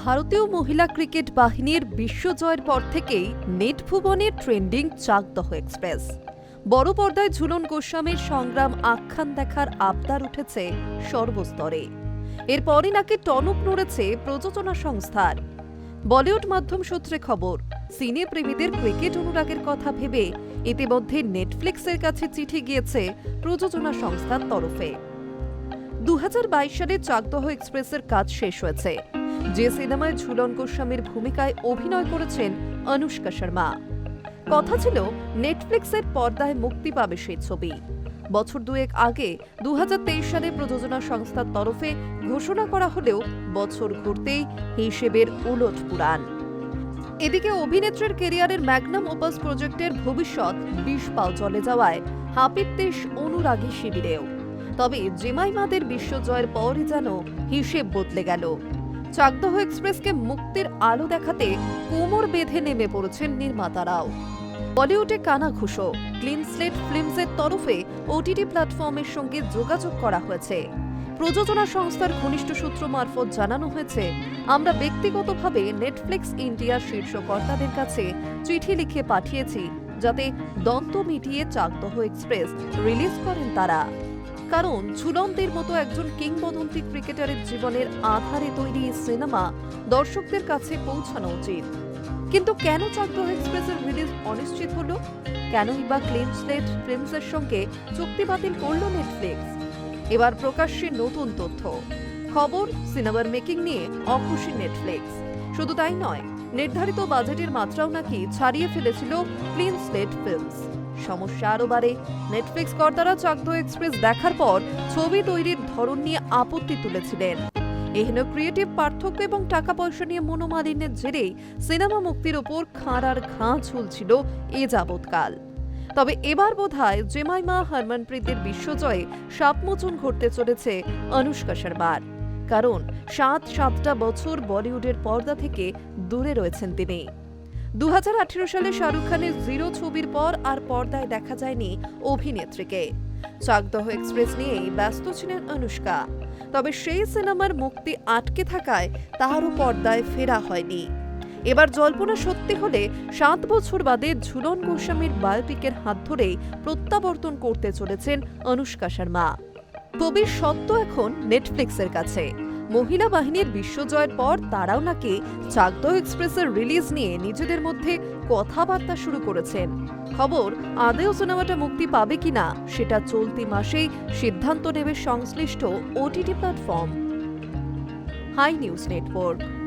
ভারতীয় মহিলা ক্রিকেট বাহিনীর বিশ্বজয়ের পর থেকেই নেট ভুবনে ট্রেন্ডিং চাকদহ এক্সপ্রেস। বড় পর্দায় ঝুলন গোস্বামীর সংগ্রাম আখ্যান দেখার আবদার উঠেছে সর্বস্তরে। এরপরই নাকি টনক নড়েছে প্রযোজনা সংস্থার। বলিউড মাধ্যম সূত্রে খবর, সিনে প্রেমীদের ক্রিকেট অনুরাগের কথা ভেবে ইতিমধ্যে নেটফ্লিক্সের কাছে চিঠি গিয়েছে প্রযোজনা সংস্থার তরফে। দু হাজার বাইশ সালে চাকদহ এক্সপ্রেসের কাজ শেষ হয়েছে। যে সিনেমায় ঝুলন গোস্বামীর ভূমিকায় অভিনয় করেছেন অনুষ্কা শর্মা। কথা ছিল, নেটফ্লিক্সের পর্দায় মুক্তি পাবে সেই ছবি। বছর দুয়েক আগে দু হাজার তেইশ সালে প্রযোজনা সংস্থার তরফে ঘোষণা করা হলেও বছর ঘুরতেই হিসেবের উলট পুরাণ। এদিকে অভিনেত্রীর কেরিয়ারের ম্যাগনাম ওপাস প্রজেক্টের ভবিষ্যৎ বিষ পাও চলে যাওয়ায় হাপিত্তেশ অনুরাগী শিবিরেও। তবে জেমাইমাদের বিশ্বজয়ের পরই যেন হিসেব বদলে গেল। চাকদহ এক্সপ্রেসকে মুক্তির আলো দেখাতে কোমর বেঁধে নেমে পড়েছেন নির্মাতারাও। বলিউডে কানা ঘুষো ক্লিন স্লেট ফিল্মসের তরফে ওটিটি প্ল্যাটফর্মের সঙ্গে যোগাযোগ করা হয়েছে। প্রযোজনা সংস্থার ঘনিষ্ঠ সূত্র মারফত জানানো হয়েছে, আমরা ব্যক্তিগতভাবে নেটফ্লিক্স ইন্ডিয়ার শীর্ষ কর্তাদের কাছে চিঠি লিখে পাঠিয়েছি, যাতে দন্ত মিটিয়ে চাকদহ এক্সপ্রেস রিলিজ করেন তারা। কারণ ঝুলনদের মতো একজন কিংবদন্তি ক্রিকেটারের জীবনের আধারে তৈরি সিনেমা দর্শকদের কাছে পৌঁছানো উচিত। কিন্তু কেন চাকদহ এক্সপ্রেসের রিলিজ অনিশ্চিত হলো? কেনই বা ক্লিন স্লেট ফিল্মসের সঙ্গে চুক্তি বাতিল করল নেটফ্লিক্স? এবার প্রকাশ্যে নতুন তথ্য। খবর, সিনেমার মেকিং নিয়ে অখুশি নেটফ্লিক্স। শুধু তাই নয়, নির্ধারিত বাজেটের মাত্রাও নাকি ছাড়িয়ে ফেলেছিল ক্লিন স্লেট ফিল্মস। সমস্যা আরও বাড়ে। নেটফ্লিক্স কর্তারা চাকদহ এক্সপ্রেস দেখার পর ছবি তৈরির ধরন নিয়ে আপত্তি তুলেছিলেন। এহেন ক্রিয়েটিভ পার্থক্য এবং টাকা পয়সা নিয়ে মনোমালিন্যের জেরেই সিনেমা মুক্তির ওপর খাঁড়ার ঘাঁ ঝুলছিল এ যাবৎকাল। তবে এবার বোধহয় জেমাইমা হরমনপ্রীতের বিশ্বজয়ে সাপমোচন ঘটতে চলেছে অনুষ্কা শর্মার। কারণ সাত সাতটা বছর বলিউডের পর্দা থেকে দূরে রয়েছেন তিনি। দু হাজার আঠেরো সালে শাহরুখ খানের জিরো ছবির পর আর পর্দায় দেখা যায়নি অভিনেত্রীকে। চাকদহ এক্সপ্রেস নিয়েই ব্যস্ত ছিলেন অনুষ্কা। তবে সেই সিনেমার মুক্তি আটকে থাকায় তাহারও পর্দায় ফেরা হয়নি। এবার জল্পনা সত্যি হলে সাত বছর বাদে ঝুলন গোস্বামীর বায়োপিকের হাত ধরেই প্রত্যাবর্তন করতে চলেছেন অনুষ্কা শর্মা। ছবির সত্য এখন নেটফ্লিক্সের কাছে। মহিলা বাহিনীর বিশ্বজয়ের পর তারাও নাকি চাকদ এক্সপ্রেসের রিলিজ নিয়ে নিজেদের মধ্যে কথাবার্তা শুরু করেছেন। খবর, আদেও সিনেমাটা মুক্তি পাবে কিনা সেটা চলতি মাসেই সিদ্ধান্ত নেবে সংশ্লিষ্ট OTT platform. Hi news network.